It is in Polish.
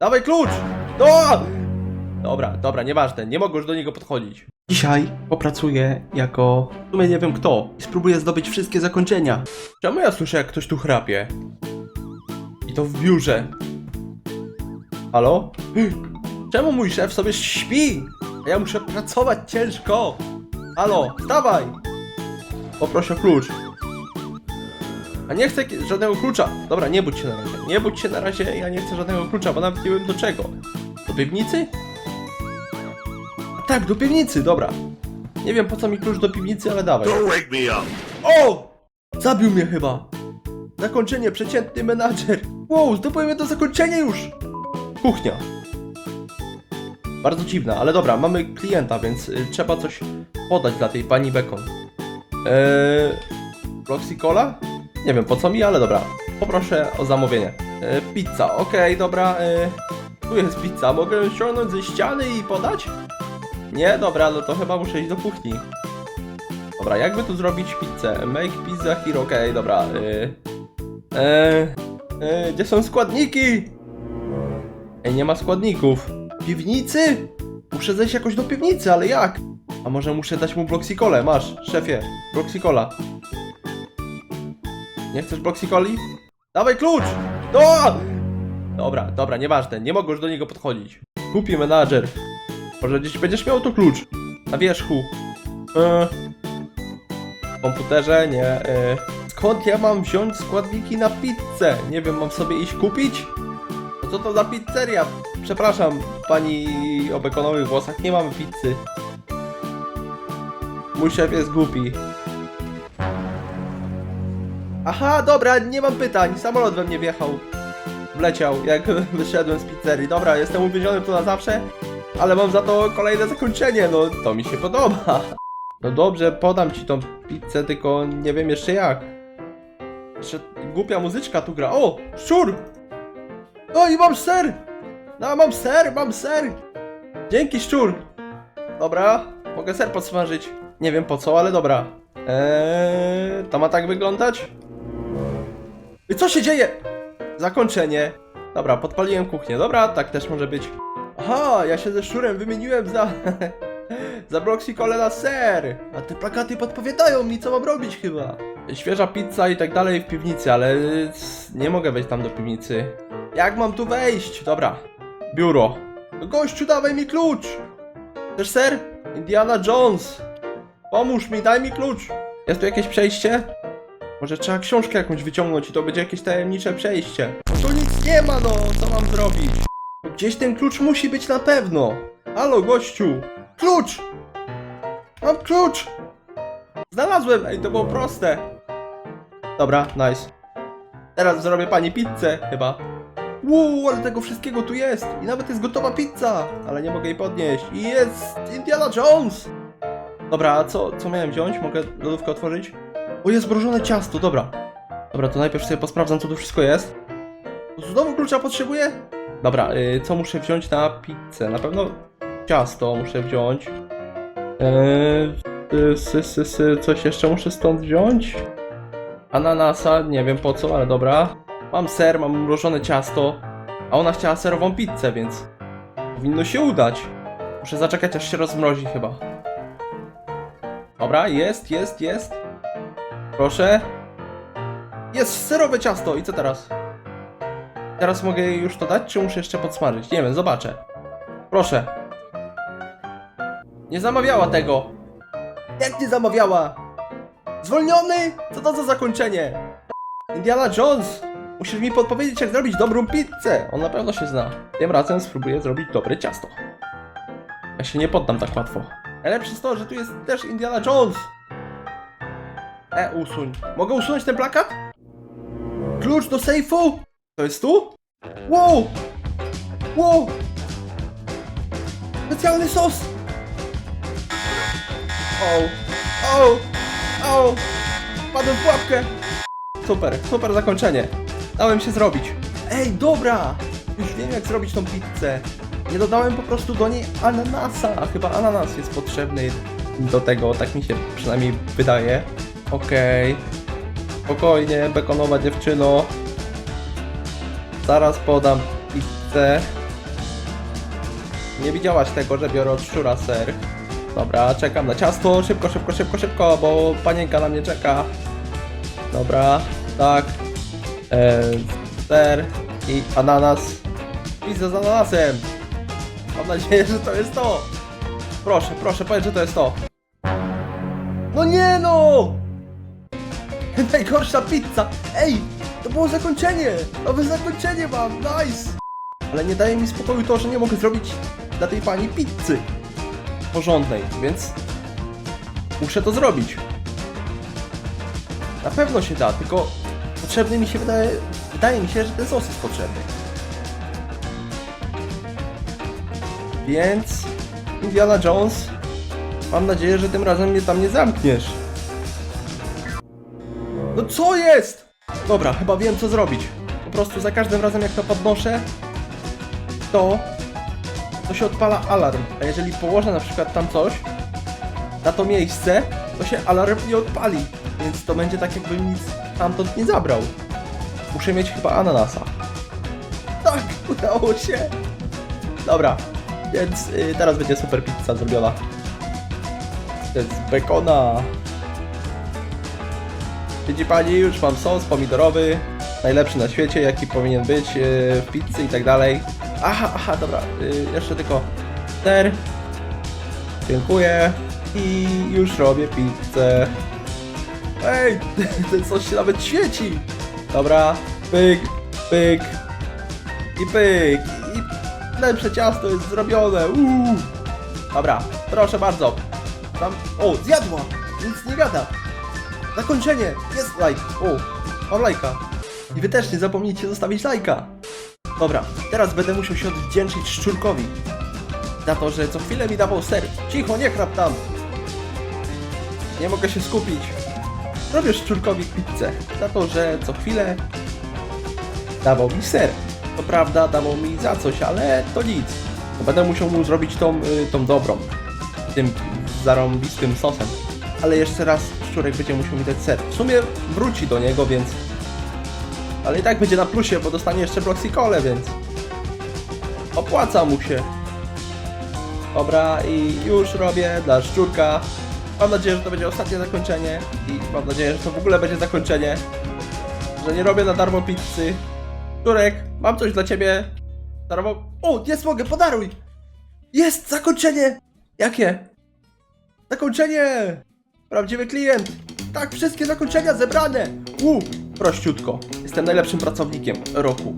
Dawaj klucz! No! Dobra, dobra, nieważne, nie mogę już do niego podchodzić. Dzisiaj popracuję jako... W sumie nie wiem kto. I spróbuję zdobyć wszystkie zakończenia. Czemu ja słyszę jak ktoś tu chrapie? I to w biurze. Halo? Czemu mój szef sobie śpi? A ja muszę pracować ciężko. Halo, wstawaj! Poproszę klucz. Nie chcę żadnego klucza. Dobra, nie budź się na razie. Nie budź się na razie, ja nie chcę żadnego klucza, bo nawet nie wiem do czego. Do piwnicy? Tak, do piwnicy, dobra. Nie wiem po co mi klucz do piwnicy, ale dawaj. Don't wake me up. O! Zabił mnie chyba. Zakończenie, przeciętny menadżer. Wow, zdobyłem to zakończenie już. Kuchnia. Bardzo dziwna, ale dobra, mamy klienta, więc y, trzeba coś podać dla tej pani Bacon. Eee, Roxy Cola? Nie wiem po co mi, ale dobra. Poproszę o zamówienie. Eee, pizza, okej, dobra. Eee, tu jest pizza, mogę ją ściągnąć ze ściany i podać? Nie, dobra, no to chyba muszę iść do kuchni. Dobra, jakby tu zrobić pizzę? Make pizza here, okej, dobra. Yy, yy, yy, gdzie są składniki? Ej, nie ma składników. Piwnicy? Muszę zejść jakoś do piwnicy, ale jak? A może muszę dać mu Bloxicole? Masz, szefie, Bloxicola. Nie chcesz Bloxicoli? Dawaj klucz! No! Dobra, dobra, nieważne, nie mogę już do niego podchodzić. Kupi menadżer. Może gdzieś będziesz miał tu klucz. Na wierzchu. Eee, w komputerze, nie. E, skąd ja mam wziąć składniki na pizzę? Nie wiem, mam sobie iść kupić? No co to za pizzeria? Przepraszam, pani o bekonowych włosach, nie mamy pizzy. Mój szef jest głupi. Aha, dobra, nie mam pytań. Samolot we mnie wjechał. Wleciał, jak wyszedłem z pizzerii. Dobra, jestem uwięziony tu na zawsze, ale mam za to kolejne zakończenie. No, to mi się podoba. No dobrze, podam ci tą pizzę, tylko nie wiem jeszcze jak. Jeszcze głupia muzyczka tu gra. O! Szczur! No i mam ser! No mam ser, mam ser! Dzięki szczur! Dobra, mogę ser podsmażyć. Nie wiem po co, ale dobra. Eee, to ma tak wyglądać? I co się dzieje? Zakończenie. Dobra, podpaliłem kuchnię. Dobra, tak też może być. Aha, ja się ze szczurem wymieniłem za... za Bloxicole na ser! A te plakaty podpowiadają mi, co mam robić chyba. Świeża pizza i tak dalej w piwnicy, ale nie mogę wejść tam do piwnicy. Jak mam tu wejść? Dobra. Biuro. Gościu, dawaj mi klucz! Chcesz ser? Indiana Jones! Pomóż mi, daj mi klucz! Jest tu jakieś przejście? Może trzeba książkę jakąś wyciągnąć i to będzie jakieś tajemnicze przejście. No tu nic nie ma, no, co mam zrobić? Gdzieś ten klucz musi być na pewno. Halo, gościu! Klucz! Mam klucz! Znalazłem! Ej, to było proste. Dobra, nice. Teraz zrobię pani pizzę, chyba. Wow, ale tego wszystkiego tu jest! I nawet jest gotowa pizza! Ale nie mogę jej podnieść. I jest Indiana Jones! Dobra, a co, co miałem wziąć? Mogę lodówkę otworzyć? O, jest mrożone ciasto, dobra. Dobra, to najpierw sobie posprawdzam, co tu wszystko jest. Znowu klucza potrzebuję? Dobra, y, co muszę wziąć na pizzę? Na pewno ciasto muszę wziąć. Eee, y, sy, sy, sy, coś jeszcze muszę stąd wziąć? Ananasa, nie wiem po co, ale dobra. Mam ser, mam mrożone ciasto. A ona chciała serową pizzę, więc powinno się udać. Muszę zaczekać, aż się rozmrozi chyba. Dobra, jest, jest, jest. Proszę. Jest serowe ciasto i co teraz? Teraz mogę już to dać, czy muszę jeszcze podsmażyć? Nie wiem, zobaczę. Proszę. Nie zamawiała tego. Jak nie zamawiała? Zwolniony? Co to za zakończenie? Indiana Jones! Musisz mi podpowiedzieć, jak zrobić dobrą pizzę. On na pewno się zna. Tym razem spróbuję zrobić dobre ciasto. Ja się nie poddam tak łatwo. Najlepsze jest to, że tu jest też Indiana Jones. E, usuń. Mogę usunąć ten plakat? Klucz do sejfu? To jest tu? Wow! Wow! Specjalny sos! O! O! O! Padłem w pułapkę! Super, super zakończenie. Dałem się zrobić. Ej, dobra! Już wiem jak zrobić tą pizzę. Nie dodałem po prostu do niej ananasa, chyba ananas jest potrzebny do tego, tak mi się przynajmniej wydaje. Okej. Spokojnie, bekonowa dziewczyno. Zaraz podam pizzę. Nie widziałaś tego, że biorę od szczura ser. Dobra, czekam na ciasto. Szybko, szybko, szybko, szybko, bo panienka na mnie czeka. Dobra, tak. E, ser i ananas. Pizza z ananasem. Mam nadzieję, że to jest to. Proszę, proszę, powiedz, że to jest to. No nie no! Najgorsza pizza! Ej! To było zakończenie! Nowe zakończenie mam! Nice! Ale nie daje mi spokoju to, że nie mogę zrobić dla tej pani pizzy porządnej, więc muszę to zrobić. Na pewno się da, tylko potrzebny mi się wydaje, wydaje mi się, że ten sos jest potrzebny. Więc Indiana Jones, mam nadzieję, że tym razem mnie tam nie zamkniesz. No co jest? Dobra, chyba wiem co zrobić. Po prostu za każdym razem jak to podnoszę, to to się odpala alarm. A jeżeli położę na przykład tam coś na to miejsce, to się alarm nie odpali. Więc to będzie tak jakbym nic stamtąd nie zabrał. Muszę mieć chyba ananasa. Tak, udało się. Dobra, więc y, teraz będzie super pizza zrobiona. Z bekona. Widzi pani, już mam sos pomidorowy, najlepszy na świecie, jaki powinien być yy, w pizzy i tak dalej. Aha, aha, dobra, yy, jeszcze tylko ser. Dziękuję. I już robię pizzę. Ej, ten sos się nawet świeci. Dobra, pyk, pyk i pyk. I lepsze ciasto jest zrobione. Uuu. Dobra, proszę bardzo. Tam, o, zjadła! Nic nie gada. Zakończenie! Jest like! O, mam lajka. I wy też nie zapomnijcie zostawić lajka. Dobra, teraz będę musiał się odwdzięczyć Szczurkowi. Za to, że co chwilę mi dawał ser. Cicho, nie chrap tam! Nie mogę się skupić. Robię Szczurkowi pizzę. Za to, że co chwilę dawał mi ser. To prawda, dawał mi za coś, ale to nic. To będę musiał mu zrobić tą, y, tą dobrą. Tym zarąbistym sosem. Ale jeszcze raz Szczurek będzie musiał mi dać ser. W sumie wróci do niego, więc... Ale i tak będzie na plusie, bo dostanie jeszcze Bloxicole, więc... Opłaca mu się. Dobra, i już robię dla Szczurka. Mam nadzieję, że to będzie ostatnie zakończenie. I mam nadzieję, że to w ogóle będzie zakończenie. Że nie robię na darmo pizzy. Szczurek, mam coś dla ciebie. Darmo... O, jest, mogę, podaruj! Jest zakończenie! Jakie? Zakończenie! Prawdziwy klient! Tak, wszystkie zakończenia zebrane! U, prościutko. Jestem najlepszym pracownikiem roku.